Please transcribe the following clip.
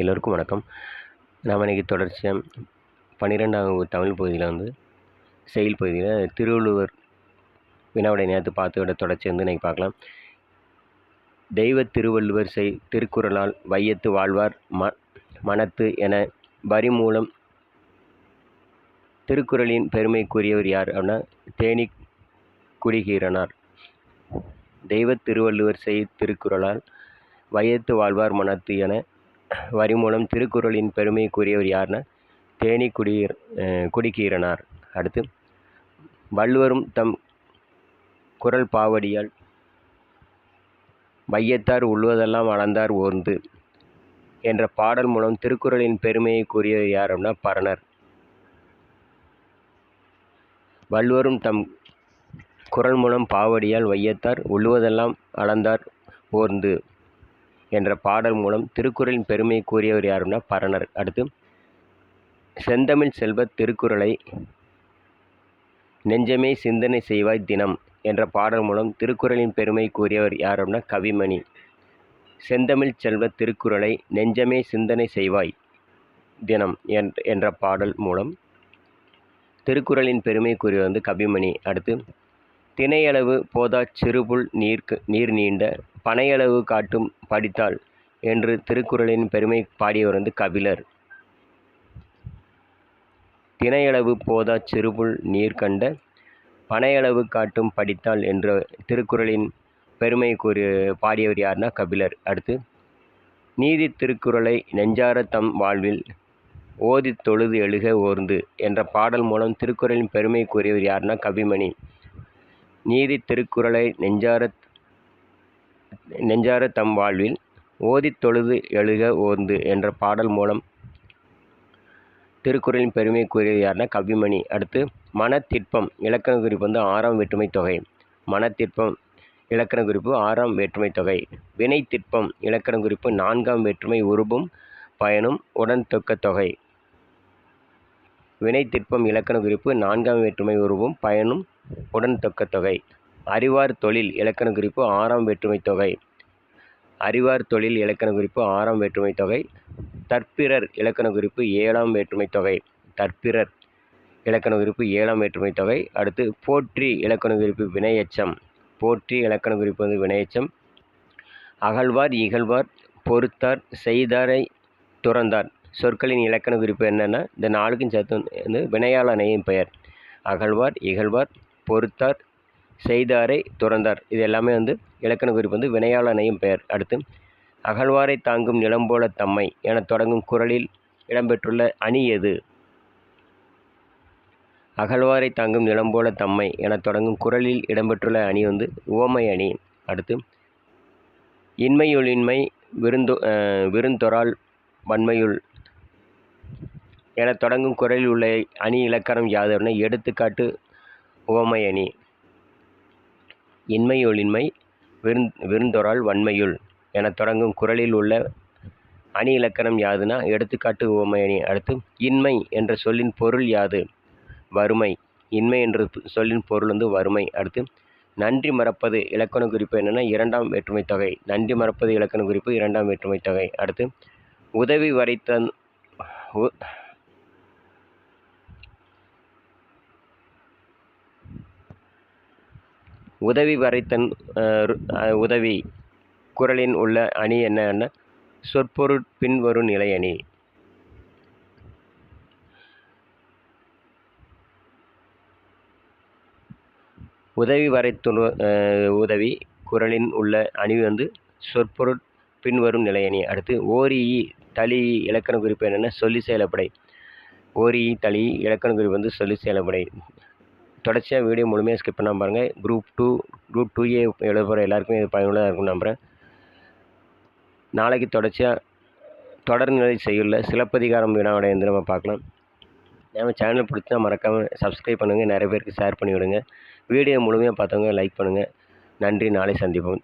எல்லோருக்கும் வணக்கம். நாம் இன்றைக்கி தொடர்ச்சியாக பன்னிரெண்டாம் வகுப்பு தமிழ் பகுதியில் வந்து செயல் பகுதியில் திருவள்ளுவர் வினாவுடைய நேரத்தை பார்த்தோட தொடர்ச்சி வந்து இன்றைக்கி பார்க்கலாம். தெய்வ திருவள்ளுவர் செய் திருக்குறளால் வையத்து வாழ்வார் ம மனத்து என வரி மூலம் திருக்குறளின் பெருமை கூறியவர் யார் அப்படின்னா தேனி குடிகீரனார். தெய்வ திருவள்ளுவர் செய் திருக்குறளால் வையத்து வாழ்வார் மனத்து என வரி மூலம் திருக்குறளின் பெருமை கூறியவர் யார்னா தேனி குடியீர் குடிக்கீரனார். அடுத்து வள்ளுவரும் தம் குரல் பாவடியால் வையத்தார் உள்ளுவதெல்லாம் அளந்தார் ஓர்ந்து என்ற பாடல் மூலம் திருக்குறளின் பெருமையை கூறியவர் யார் அப்படின்னா பரணர். வள்ளுவரும் தம் குரல் மூலம் பாவடியால் வையத்தார் உள்ளுவதெல்லாம் அளந்தார் ஓர்ந்து என்ற பாடல் மூலம் திருக்குறளின் பெருமையை கூறியவர் யாருன்னா பரணர். அடுத்து செந்தமிழ் செல்வ திருக்குறளை நெஞ்சமே சிந்தனை செய்வாய் தினம் என்ற பாடல் மூலம் திருக்குறளின் பெருமை கூறியவர் யார் அப்படின்னா கவிமணி. செந்தமிழ் செல்வ திருக்குறளை நெஞ்சமே சிந்தனை செய்வாய் தினம் என்ற பாடல் மூலம் திருக்குறளின் பெருமை கூறியவர் வந்து கவிமணி. அடுத்து தினையளவு போதா சிறுபுல் நீர் நீர் நீண்ட பனையளவு காட்டும் படித்தால் என்று திருக்குறளின் பெருமை பாடியவர் வந்து கபிலர். திணையளவு போதா சிறுபுல் நீர் கண்ட பனையளவு காட்டும் படித்தால் என்ற திருக்குறளின் பெருமை கூறி பாடியவர் யார்னா கபிலர். அடுத்து நீதி திருக்குறளை நெஞ்சார தம் வாழ்வில் ஓதி தொழுது எழுக ஓர்ந்து என்ற பாடல் மூலம் திருக்குறளின் பெருமை கூறியவர் யார்னா கவிமணி நீதி திருக்குறளை நெஞ்சார நெஞ்சார தம் வாழ்வில் ஓதித் தொழுது எழுக ஓர்ந்து என்ற பாடல் மூலம் திருக்குறளின் பெருமை கூறியது யாருன்னா கவிமணி அடுத்து மனத்திற்பம் இலக்கண குறிப்பு வந்து ஆறாம் வேற்றுமை தொகை. மனத்திற்பம் இலக்கண குறிப்பு ஆறாம் வேற்றுமை தொகை. வினை திற்பம் இலக்கண குறிப்பு நான்காம் வேற்றுமை உருபும் பயனும் உடன் தொக்க தொகை. வினை திற்பம் இலக்கண குறிப்பு நான்காம் வேற்றுமை உருவும் பயனும் உடன் தொக்க தொகை. அறிவார் தொழில் இலக்கண குறிப்பு ஆறாம் வேற்றுமை தொகை. அறிவார் தொழில் இலக்கண குறிப்பு ஆறாம் வேற்றுமை தொகை. தற்பிறர் இலக்கண குறிப்பு ஏழாம் வேற்றுமை தொகை. தற்பிறர் இலக்கண குறிப்பு ஏழாம் வேற்றுமை தொகை. அடுத்து போற்றி இலக்கண குறிப்பு வினையச்சம். போற்றி இலக்கண குறிப்பு வந்து வினையச்சம். அகழ்வார் இகழ்வார் பொறுத்தார் செய்தாரை துறந்தார். சொற்களின் இலக்கண குறிப்பு என்னென்னா இந்த நாளுக்கும் சேர்த்து வந்து வினையாளனையின் பெயர். அகழ்வார் இகழ்வார் பொறுத்தார் செய்தாரை துறந்தார். இது எல்லாமே வந்து இலக்கண குறிப்பு வந்து வினையாளனையும் பெயர். அடுத்து அகழ்வாரை தாங்கும் நிலம்போல தம்மை என தொடங்கும் குரலில் இடம்பெற்றுள்ள அணி எது? அகழ்வாரை தாங்கும் நிலம்போல தம்மை என தொடங்கும் குரலில் இடம்பெற்றுள்ள அணி வந்து ஓமை அணி. அடுத்து இன்மையுளின்மை விருந்தொ விருந்தொரால் வன்மையுள் என தொடங்கும் குரலில் உள்ள அணி இலக்கணம் யாதவன எடுத்துக்காட்டு உவமை அணி. இன்மையொழின்மை விருந் விருந்தொரால் வன்மையுள் என தொடங்கும் குரலில் உள்ள அணி இலக்கணம் யாதுனா எடுத்துக்காட்டு உவமை அணி. அடுத்து இன்மை என்ற சொல்லின் பொருள் யாது? வறுமை. இன்மை என்ற சொல்லின் பொருள் வந்து வறுமை. அடுத்து நன்றி மறப்பது இலக்கண குறிப்பு என்னென்னா இரண்டாம் வேற்றுமை தொகை. நன்றி மறப்பது இலக்கண குறிப்பு இரண்டாம் வேற்றுமை தொகை. அடுத்து உதவி வரைத்தன் உதவி வரைத்தன் உதவி. குரலின் உள்ள அணி என்னன்னா சொற்பொருட் பின்வரும் நிலை அணி. உதவி வரைத்துணு உதவி. குரலின் உள்ள அணி வந்து சொற்பொருட் பின்வரும் நிலையணி அடுத்து ஓரியி தளி இலக்கண குறிப்பு என்னென்னா? சொல்லி செயலப்படை. ஓரியி தளி இலக்கண குறிப்பு வந்து சொல்லி செயலப்படை. தொடர்ச்சியாக வீடியோ முழுமையாக ஸ்கிப் பண்ணாமல் பாருங்கள் group two group two A எழுத போகிற எல்லாருக்குமே இது பயனுள்ளதாக இருக்கும் நம்புகிறேன் நாளைக்கு தொடர்ச்சியாக தொடர்நிலை செய்யுள்ள சிலப்பதிகாரம் வினாவுடைய வந்து நம்ம பார்க்கலாம். நம்ம சேனல் பிடிச்சா மறக்காமல் சப்ஸ்கிரைப் பண்ணுங்கள் நிறைய பேருக்கு ஷேர் பண்ணி விடுங்க. வீடியோ முழுமையாக பார்த்தவங்க லைக் பண்ணுங்கள் நன்றி. நாளை சந்திப்போம்.